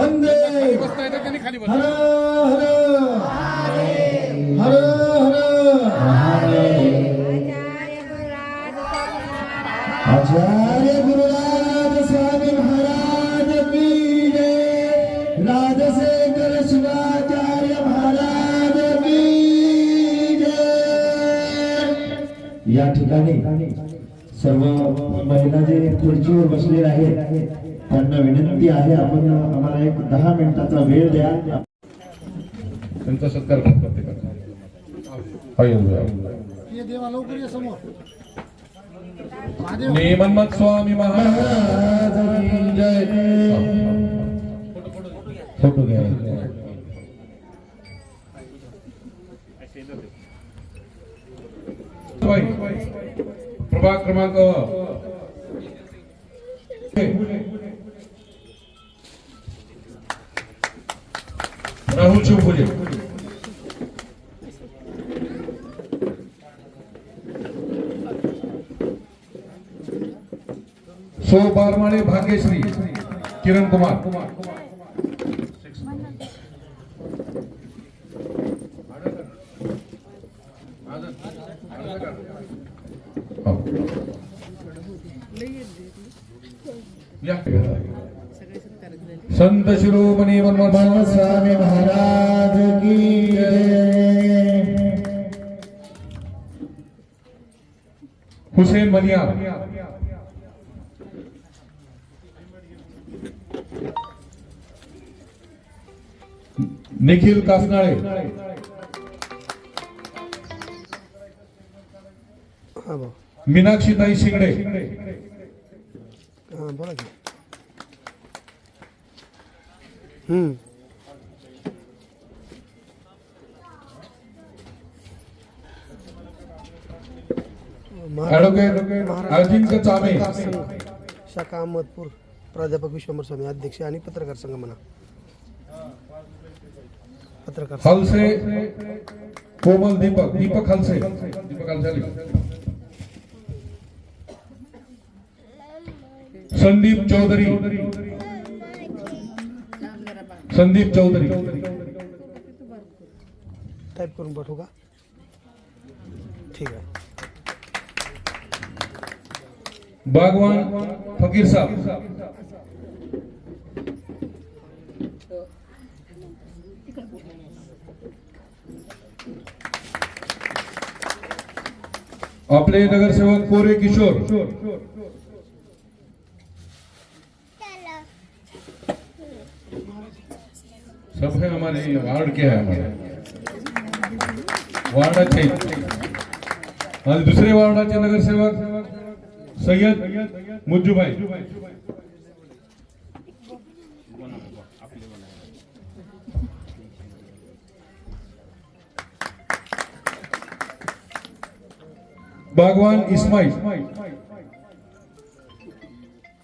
वंदे। हर हर। हर हर। आचार्य गुरुराज स्वामी महाराज की जय। राजशेखर शिवाचार्य महाराज की जय। या ठिकाणी सर्व महिला जे खुर्चीवर बसलेले आहेत त्यांना विनंती आहे आपण आम्हाला एक दहा मिनिटाचा वेळ द्या. त्यांचा सत्कार करतो प्रत्येकाचा. ये देवा लवकर ये समोर. महादेव. नेमन्मत स्वामी महाराज. फोटो घ्या. प्रभाग क्रमांक राहुल शिवफुले सो बारमाळे भाग्यश्री किरण कुमार हो. या. संत शिरोमणी मनमोहन स्वामी महाराज की हुसेन मनिया। निखिल कासनाळे। मीनाक्षीताई शिंगडे हा बोला की हम्म. ऍडव्होकेट अजिंक्य चामे शाखा अहमदपूर प्राध्यापक विश्वंभर स्वामी अध्यक्ष आणि पत्रकार संघ म्हणा पत्रकार संघ. हलसे कोमल दीपक दीपक हलसे. दीपक हलसे. संदीप चौधरी. संदीप चौधरी। टाईप करून पाठवू का? ठीक आहे बागवान फकीर साहब। आपले नगरसेवक कोरे किशोर। सब है हमारे वार्ड के है हमारे। वार्डाचे आणि दुसरे वार्डाचे नगरसेवक सय्यद मुज्जूभाई भगवान इस्माईल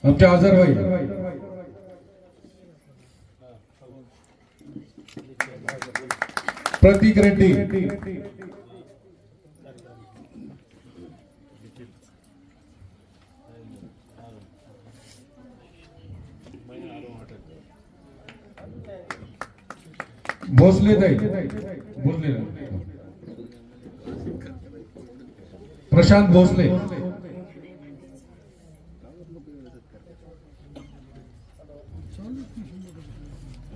आमचे आझरभाई प्रतीक रेड्डी. भोसले ताई भोसले प्रशांत भोसले.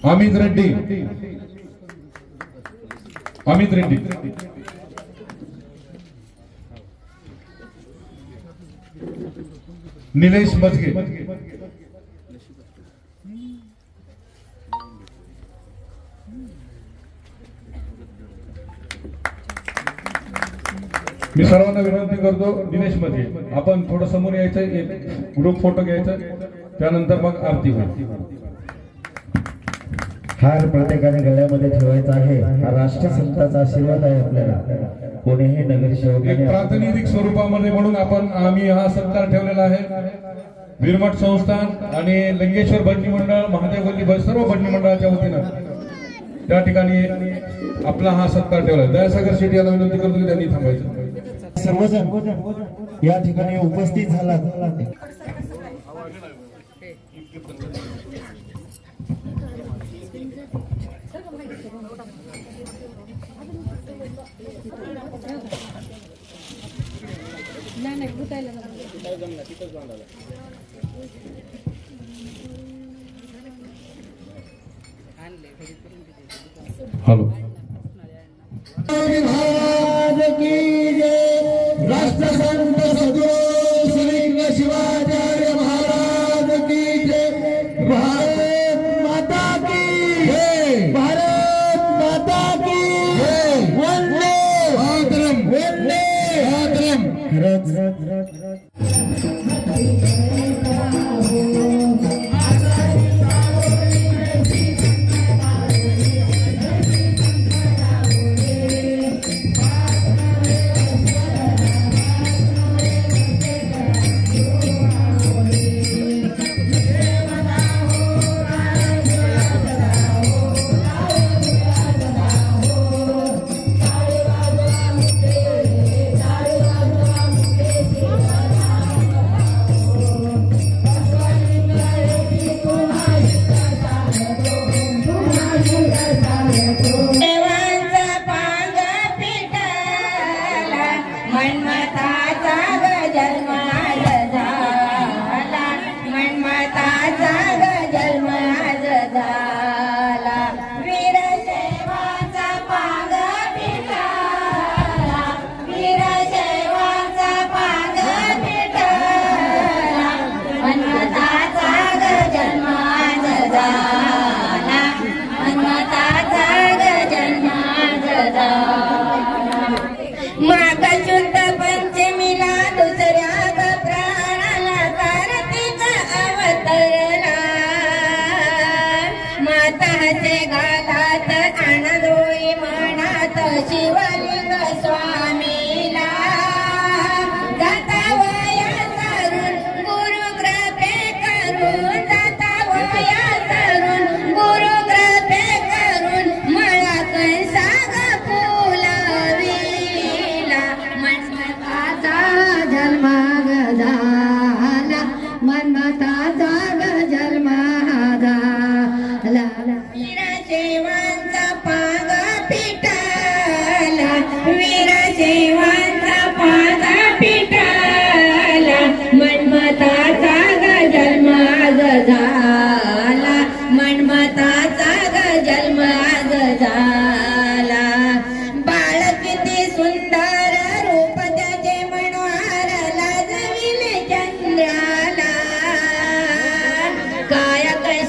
अमित रेड्डी. अमित रेड्डी. निलेश मजगे. मी सर्वांना विनंती करतो दिनेशमध्ये आपण थोडं समोर यायचं एक ग्रुप फोटो घ्यायचा त्यानंतर मग आरती होईल. हार प्रत्येकाने गळ्यामध्ये ठेवायचा आहे. हा राष्ट्रसंताचा आशीर्वाद आहे आपल्याला. कोणीही नगरसेवकाने प्रातिनिधिक स्वरूपामध्ये म्हणून आपण आम्ही हा सत्कार ठेवलेला आहे. विरमठ संस्थान आणि लिंगेश्वर भजनी मंडळ महादेव गल्ली सर्व भजनी मंडळाच्या वतीनं त्या ठिकाणी आपला हा सत्कार ठेवला दयासागर शेट्टी यांना विनंती करतो की त्यांनी थांबायचं. सर्वजण या ठिकाणी उपस्थित झाला हॅलो महाराज की जय राष्ट्रसंत सद्गुरू श्री शिवाचार्य महाराज की जय भारत माता की जय भारत माता की जय वंदे मातरम वंदे मातरम はい。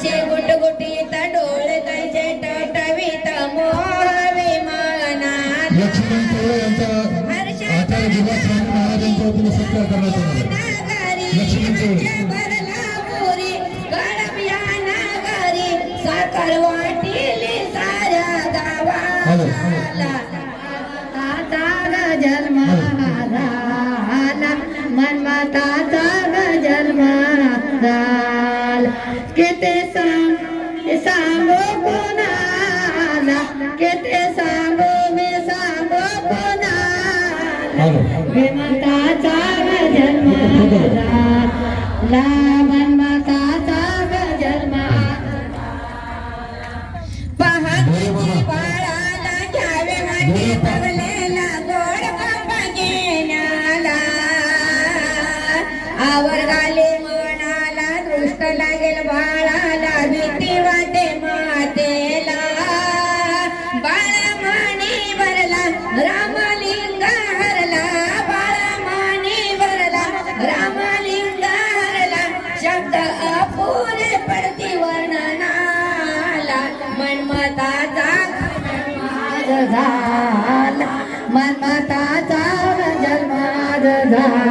काय कसे गुटगुटीत डोळे कैसे टटवीत मोहवे मनाला लक्ष्मण केवळ यांचा आचार्य विलास स्वामी वतीने सत्कार करण्यात. लक्ष्मण साखर वाटिली साऱ्या गावाला. झाला मन्मताचा जन्म कोणाला हॅलो. जन्म जन्म बाळाला घ्यावे म्हणजे पवलेला गोड बाप्पा घेण्याला आवर झाला. मन्मताचा जन्माद झाला.